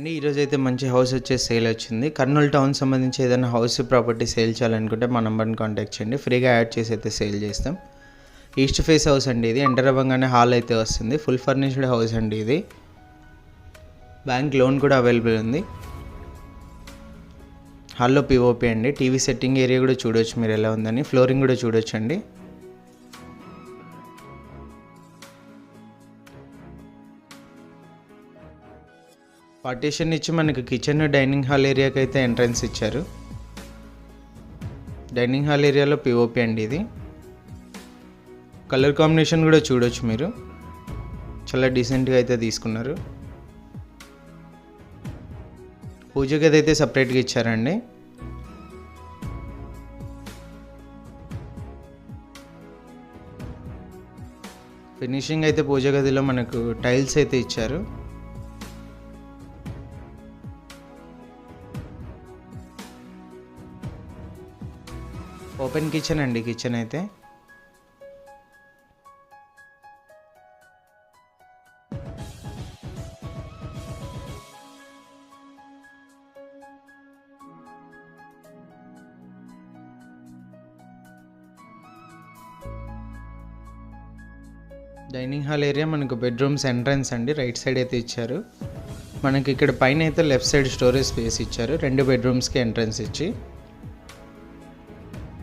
అండి. ఈరోజు అయితే మంచి హౌస్ వచ్చే సేల్ వచ్చింది. కర్నూలు టౌన్ సంబంధించి ఏదైనా హౌస్ ప్రాపర్టీ సేల్ చేయాలనుకుంటే మా నెంబర్ని కాంటాక్ట్ చేయండి. ఫ్రీగా యాడ్ చేసి అయితే సేల్ చేస్తాం. ఈస్ట్ ఫేస్ హౌస్ అండి ఇది. ఎంటర్ అవ్వగానే హాల్ అయితే వస్తుంది. ఫుల్ ఫర్నిష్డ్ హౌస్ అండి ఇది. బ్యాంక్ లోన్ కూడా అవైలబుల్ ఉంది. హాల్లో పిఓపి అండి. టీవీ సెట్టింగ్ ఏరియా కూడా చూడొచ్చు మీరు ఎలా ఉందని. ఫ్లోరింగ్ కూడా చూడొచ్చు అండి పార్టీషన్ ఇచ్చి మనకి కిచెన్ డైనింగ్ హాల్ ఏరియాకి అయితే ఎంట్రన్స్ ఇచ్చారు. డైనింగ్ హాల్ ఏరియాలో పిఓపి అండి ఇది. కలర్ కాంబినేషన్ కూడా చూడొచ్చు మీరు. చాలా డీసెంట్గా అయితే తీసుకున్నారు. పూజ గది అయితే సపరేట్గా ఇచ్చారండి. ఫినిషింగ్ అయితే పూజ గదిలో మనకు టైల్స్ అయితే ఇచ్చారు. ఓపెన్ కిచెన్ అండి కిచెన్ అయితే. డైనింగ్ హాల్ ఏరియా మనకు బెడ్రూమ్స్ ఎంట్రన్స్ అండి రైట్ సైడ్ అయితే ఇచ్చారు. మనకి ఇక్కడ పైన అయితే లెఫ్ట్ సైడ్ స్టోరేజ్ స్పేస్ ఇచ్చారు రెండు బెడ్రూమ్స్కి ఎంట్రన్స్ ఇచ్చి.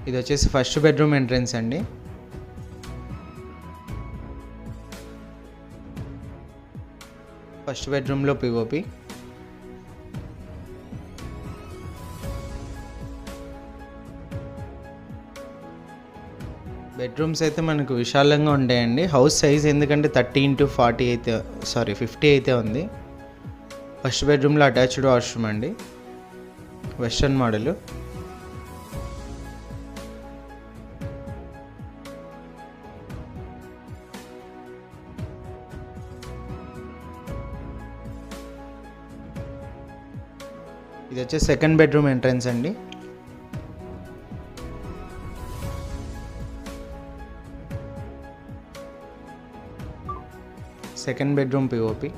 ఇది వచ్చేసి ఫస్ట్ బెడ్రూమ్ ఎంట్రన్స్ అండి. ఫస్ట్ బెడ్రూమ్లో పిఓపి బెడ్రూమ్స్ అయితే మనకు విశాలంగా ఉంటాయండి. హౌస్ సైజ్ ఎందుకంటే థర్టీ ఇంటూ ఫార్టీ అయితే సారీ ఫిఫ్టీ అయితే ఉంది. ఫస్ట్ బెడ్రూమ్లో అటాచ్డ్ వాష్రూమ్ అండి. వెస్ట్రన్ మోడల్ ఇది వచ్చేసి సెకండ్ బెడ్రూమ్ ఎంట్రన్స్ అండి. సెకండ్ బెడ్రూమ్ పిఓపి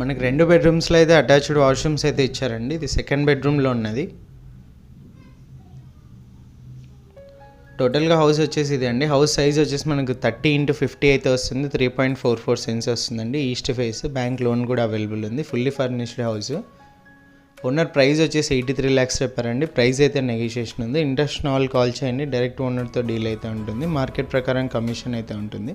మనకి రెండు బెడ్రూమ్స్లో అయితే అటాచ్డ్ వాష్రూమ్స్ అయితే ఇచ్చారండి. ఇది సెకండ్ బెడ్రూమ్లో ఉన్నది. టోటల్గా హౌస్ వచ్చేసి ఇది అండి. హౌస్ సైజ్ వచ్చేసి మనకు థర్టీ ఇంటూ ఫిఫ్టీ అయితే వస్తుంది. Three point four four cents వస్తుందండి. ఈస్ట్ ఫేస్ బ్యాంక్ లోన్ కూడా అవైలబుల్ ఉంది. Fully furnished house owner price వచ్చేసి ఎయిటీ త్రీ ల్యాక్స్ చెప్పారండి. ప్రైస్ అయితే నెగోషియేషన్ ఉంది. ఇంట్రెస్ట్ వాళ్ళు కాల్ చేయండి. డైరెక్ట్ ఓనర్తో డీల్ అయితే ఉంటుంది. మార్కెట్ ప్రకారం కమిషన్ అయితే ఉంటుంది.